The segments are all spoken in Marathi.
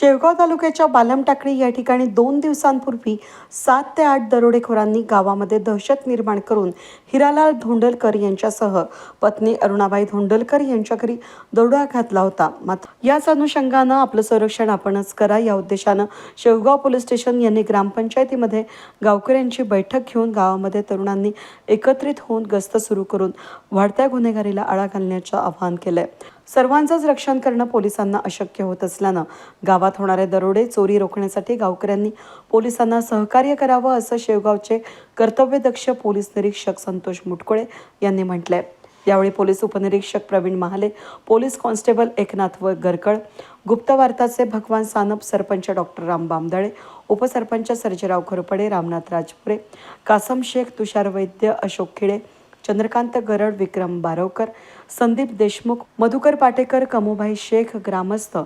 शेवगाव तालुक्याच्या बालमटाकळी या ठिकाणी दोन दिवसांपूर्वी सात ते आठ दरोडेखोरांनी गावामध्ये दहशत निर्माण करून हिरालाल धोंडलकर यांच्यासह पत्नी अरुणाबाई धोंडलकर यांच्या घरी दरोडा घातला होता. मात्र याच अनुषंगानं आपलं संरक्षण आपणच करा या उद्देशानं शेवगाव पोलीस स्टेशन यांनी ग्रामपंचायतीमध्ये गावकऱ्यांची बैठक घेऊन गावामध्ये तरुणांनी एकत्रित होऊन गस्त सुरू करून वाढत्या गुन्हेगारीला आळा घालण्याचं आवाहन केलंय. सर्वांचंच रक्षण करणं पोलिसांना अशक्य होत असल्यानं गावात होणारे दरोडे चोरी रोखण्यासाठी गावकऱ्यांनी पोलिसांना सहकार्य करावं असं शेवगावचे कर्तव्यदक्ष पोलीस निरीक्षक संतोष मुटकुळे यांनी म्हटलंय. यावेळी पोलीस उपनिरीक्षक प्रवीण महाले पोलीस कॉन्स्टेबल एकनाथ व गरकळ गुप्तवार्ताचे भगवान सानप सरपंच डॉक्टर राम बामदळे उपसरपंच सर्जेराव घोरपडे रामनाथ राजपुरे कासम शेख तुषार वैद्य अशोक खिळे चंद्रकांत गरड विक्रम बारवकर संदीप देशमुख मधुकर पाटेकर कमुभाई शेख ग्रामस्थ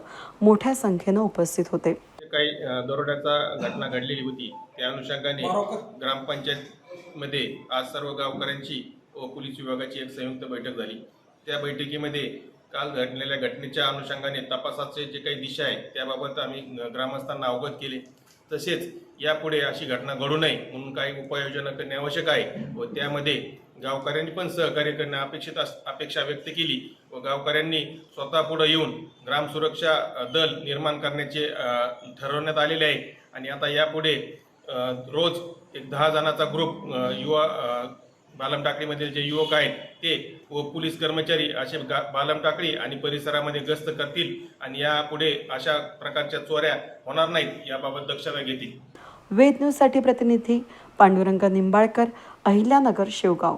मोठ्या संख्येनं उपस्थित होते. जे काही दरोड्याचा घटना घडलेली होती त्या अनुषंगाने ग्रामपंचायतमध्ये आज सर्व गावकऱ्यांची व पोलीस विभागाची एक संयुक्त बैठक झाली. त्या बैठकीमध्ये काल घडलेल्या घटनेच्या अनुषंगाने तपासाचे जे काही दिशा आहे त्याबाबत आम्ही ग्रामस्थांना अवगत केले. तसेच यापुढे अशी घटना घडू नये म्हणून काही उपाययोजना करणे आवश्यक आहे व त्यामध्ये गावकऱ्यांनी पण सहकार्य करणे अपेक्षित अस अपेक्षा व्यक्त केली व गावकऱ्यांनी स्वतः पुढे येऊन ग्राम सुरक्षा दल निर्माण करण्याचे ठरवण्यात आलेले आहे. आणि आता यापुढे रोज एक दहा जणांचा ग्रुप युवा बालम टाकळीमधील जे युवक आहेत ते व पोलीस कर्मचारी असे गा बालम टाकळी आणि परिसरामध्ये गस्त करतील आणि यापुढे अशा प्रकारच्या चोऱ्या होणार नाहीत याबाबत दक्षता घेतील. वेद न्यूजसाठी प्रतिनिधी पांडुरंग निंबाळकर अहिल्यानगर शेवगाव.